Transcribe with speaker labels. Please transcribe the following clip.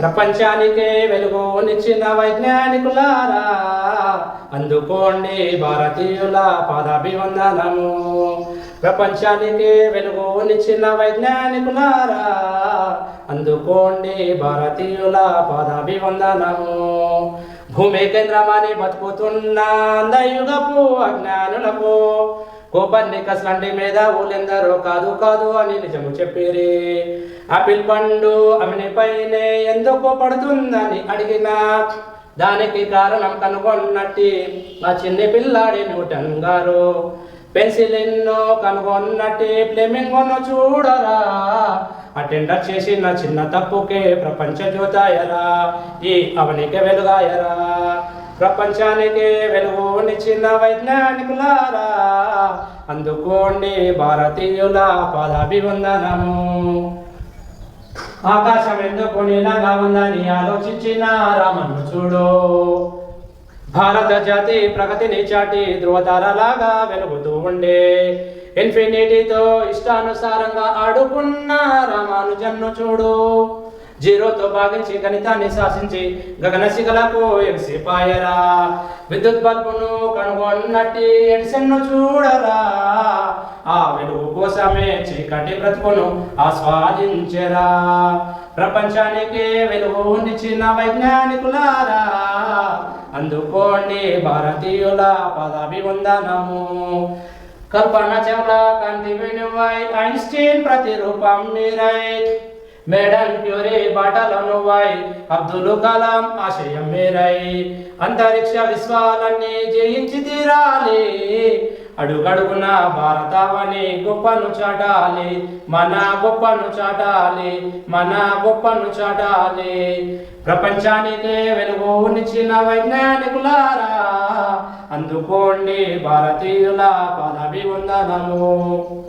Speaker 1: ప్రపంచానికే వెలుగునిచ్చిన వైజ్ఞానికులారా అందుకోండి భారతీయుల పాదాభివందనము. ప్రపంచానికి వెలుగునిచ్చిన వైజ్ఞానికులారా అందుకోండి భారతీయుల పాదాభివందనము. భూమి కేంద్రమని బతుకుతున్న దయుగపు అజ్ఞానులకు కోపాన్ని కసలంటి మీద ఊళ్ళెందరో కాదు కాదు అని నిజము చెప్పిరి. ఆపిల్ పండు అవినిపైనే ఎందుకు పడుతుందని అడిగిన దానికి కారణం కనుగొన్నట్టి మా చిన్ని పిల్లాడి న్యూటన్ గారు పెన్సిలిన్ను కనుగొన్నట్టి ఫ్లెమింగోను చూడరా. అటెండర్ చేసిన చిన్న తప్పుకే ప్రపంచ జ్యోతాయరా ఈ అవనికి వెలుగాయరా. ప్రపంచానికి వెలుగునిచ్చిన వైజ్ఞానికులారా అందుకోండి భారతీయుల పాదాభివందనము. ఆకాశం ఎందుకు నీలగా ఉందని ఆలోచించిన రామన్ను చూడు. భారత జాతి ప్రగతిని చాటి ధృవతారలాగా వెలుగుతూ ఉండే ఇన్ఫినిటీతో ఇష్టానుసారంగా ఆడుకున్న రామానుజన్ను చూడు. జీరోతో భాగించి గణితాన్ని శాసించి గగన శిఖలకు ఎగిసిపాయరా విద్యుత్ బల్బును కనుగొన్నట్టి ఎడిసెన్ను చూడరా. ఆ వెలుగు కోసమే చీకటి బ్రతుకును ఆస్వాదించరా. ప్రపంచానికి వెలుగునిచ్చిన వైజ్ఞానికులారా. అందుకోండి భారతీయుల పదాభివందనము. కల్పన చెవుల కాంతి వినివై ఐన్స్టీన్ ప్రతిరూపం మీరై. మేడం ప్యూరే బాటలో వాయ్? అబ్దుల్ కలాం ఆశయం మేరాయి అంతరిక్ష విశ్వాలన్నీ జయించి తీరాలి. అడుగడుగున భారతావని గొప్పను చాటాలి. మన గొప్పను చాటాలి. మన గొప్పను చాటాలి. ప్రపంచానికి వెలుగునిచ్చిన వైజ్ఞానికులారా అందుకోండి భారతీయుల పదవి వందనము